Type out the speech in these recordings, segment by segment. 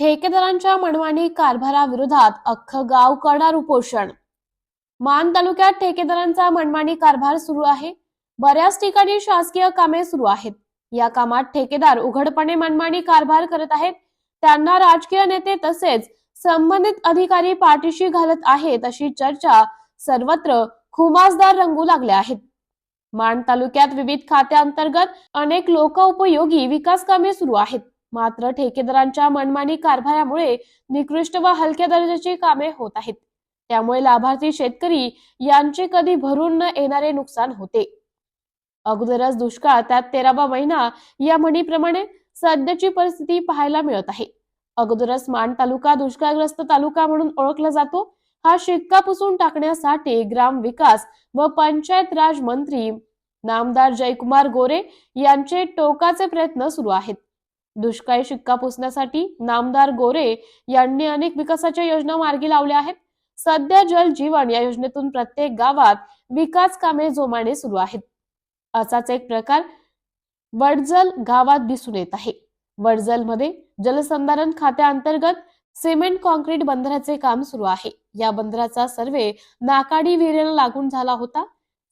ठेकेदारांच्या मनमानी कारभाराविरोधात अख्खं गाव करणार उपोषण. मान तालुक्यात ठेकेदारांचा मनमानी कारभार सुरू आहे. बऱ्याच ठिकाणी शासकीय कामे सुरू आहेत. या कामात ठेकेदार उघडपणे मनमानी कारभार करत आहेत. त्यांना राजकीय नेते तसेच संबंधित अधिकारी पाठीशी घालत आहेत अशी चर्चा सर्वत्र खुमासदार रंगू लागल्या आहेत. मान तालुक्यात विविध खात्यांतर्गत अनेक लोकोपयोगी विकास कामे सुरू आहेत. मात्र ठेकेदारांच्या मनमानी कारभारामुळे निकृष्ट व हलक्या दर्जाची कामे होत आहेत. त्यामुळे लाभार्थी शेतकरी यांचे कधी भरून न येणारे नुकसान होते. अगोदरच दुष्काळ त्यात तेरावा महिना या म्हणीप्रमाणे सध्याची परिस्थिती पाहायला मिळत आहे. अगोदरच मान तालुका दुष्काळग्रस्त तालुका म्हणून ओळखला जातो. हा शिक्का पुसून टाकण्यासाठी ग्राम विकास व पंचायत राज मंत्री नामदार जयकुमार गोरे यांचे टोकाचे प्रयत्न सुरू आहेत. दुष्काळी शिक्का पुसण्यासाठी नामदार गोरे यांनी अनेक विकासाच्या योजना मार्गी लावल्या आहेत. सध्या जल जीवन या योजनेतून प्रत्येक गावात विकास कामे जोमाने सुरू आहेत. असाच एक प्रकार वडजल गावात दिसून येत आहे. वडजलमध्ये जलसंधारण खात्याअंतर्गत सिमेंट कॉन्क्रीट बंदराचे काम सुरू आहे. या बंदराचा सर्वे नाकाडी विहिरीला लागून झाला होता.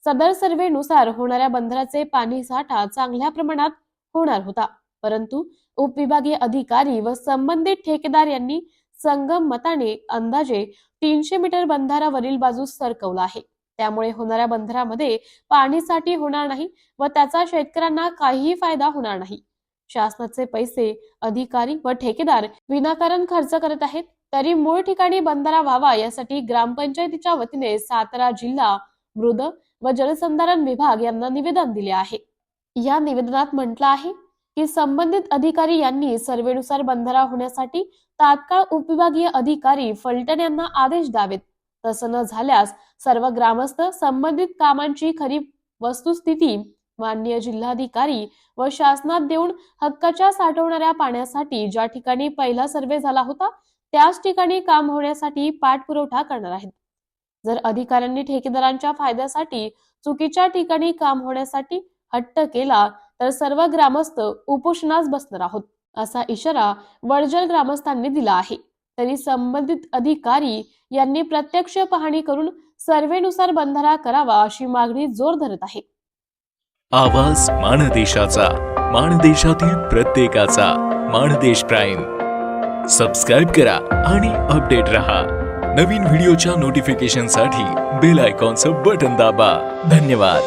सदर सर्वेनुसार होणाऱ्या बंदराचे पाणी साठा चांगल्या प्रमाणात होणार होता. परंतु उपविभागीय अधिकारी व संबंधित ठेकेदार यांनी संगम मताने अंदाजे तीनशे मीटर बंधारावरील बाजूस सरकवला आहे. त्यामुळे होणाऱ्या बंधारामध्ये पाणीसाठी होणार नाही व त्याचा शेतकऱ्यांना काहीही फायदा होणार नाही. शासनाचे पैसे अधिकारी व ठेकेदार विनाकारण खर्च करत आहेत तरी मूळ ठिकाणी बंधारा व्हावा यासाठी ग्रामपंचायतीच्या वतीने सातारा जिल्हा मृद व जलसंधारण विभाग यांना निवेदन दिले आहे. या निवेदनात म्हटलं आहे की संबंधित अधिकारी यांनी सर्वेनुसार बंधारा होण्यासाठी तात्काळ उपविभागीय अधिकारी फलटण यांना आदेश द्यावेत. तसं न झाल्यास सर्व ग्रामस्थ संबंधित कामांची खरी वस्तुस्थिती माननीय जिल्हाधिकारी व शासनात देऊन हक्काच्या साठवणाऱ्या पाण्यासाठी ज्या ठिकाणी पहिला सर्वे झाला होता त्याच ठिकाणी काम होण्यासाठी पाठपुरवठा करणार आहेत. जर अधिकाऱ्यांनी ठेकेदारांच्या फायद्यासाठी चुकीच्या ठिकाणी काम होण्यासाठी हट्ट केला तर सर्व ग्रामस्थ उपोषणास बसणार आहोत असा इशारा वडजल ग्रामस्थांनी दिला आहे. तरी संबंधित अधिकारी यांनी प्रत्यक्ष पाहणी करून सर्वेनुसार बंधारा करावा अशी मागणी जोर धरत आहे. आवाज माणदेशाचा माणदेशातील प्रत्येकाचा माणदेश प्राईम. सबस्क्राईब करा आणि अपडेट रहा. नवीन व्हिडिओच्या नोटिफिकेशनसाठी बेल आयकॉनचं बटन दाबा. धन्यवाद.